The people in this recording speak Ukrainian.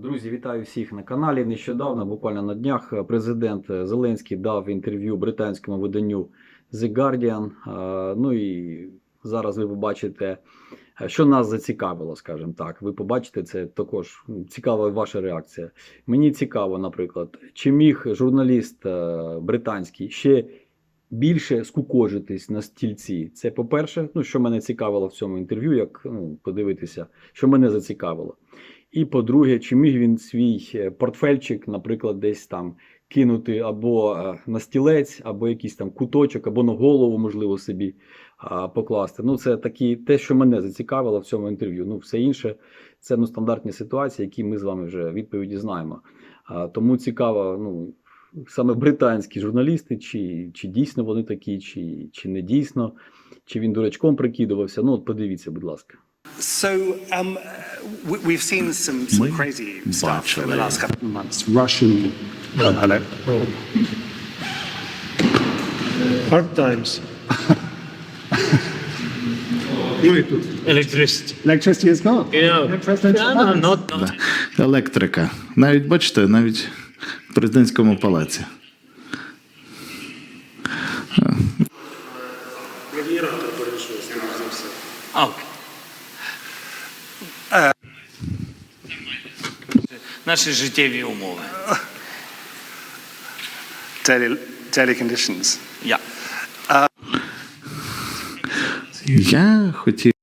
Друзі, вітаю всіх на каналі. Нещодавно, буквально на днях, президент Зеленський дав інтерв'ю британському виданню The Guardian. Ну і зараз ви побачите, що нас зацікавило, скажімо так. Ви побачите це також цікава ваша реакція. Мені цікаво, наприклад, чи міг журналіст е, британський ще більше скукожитись на стільці. Це по-перше, ну що мене цікавило в цьому інтерв'ю, як ну, подивитися, що мене зацікавило. І по-друге, чи міг він свій е, портфельчик, наприклад, десь там кинути або е, на стілець, або якийсь там куточок, або на голову, можливо, собі покласти. Ну, це такі, те, що мене зацікавило в цьому інтерв'ю. Ну, все інше це ну, стандартні ситуації, які ми з вами вже відповіді знаємо. Тому цікаво, ну, саме британські журналісти, чи, чи дійсно вони такі, чи, чи не дійсно, чи він дурачком прикидувався. Ну, от подивіться, будь ласка. So um, we, we've seen some, some Ми crazy stuff in the бачили. last couple of months. Russian Oh, hello. hard times. Ну і тут. Electricity. Electricity is gone. Yeah. President Yeah, no, not, not. Да. Електрика. Навіть бачите, навіть в президентському палаці. А, окей. Наші життєві умови. Daily, daily conditions. Я. Я хотів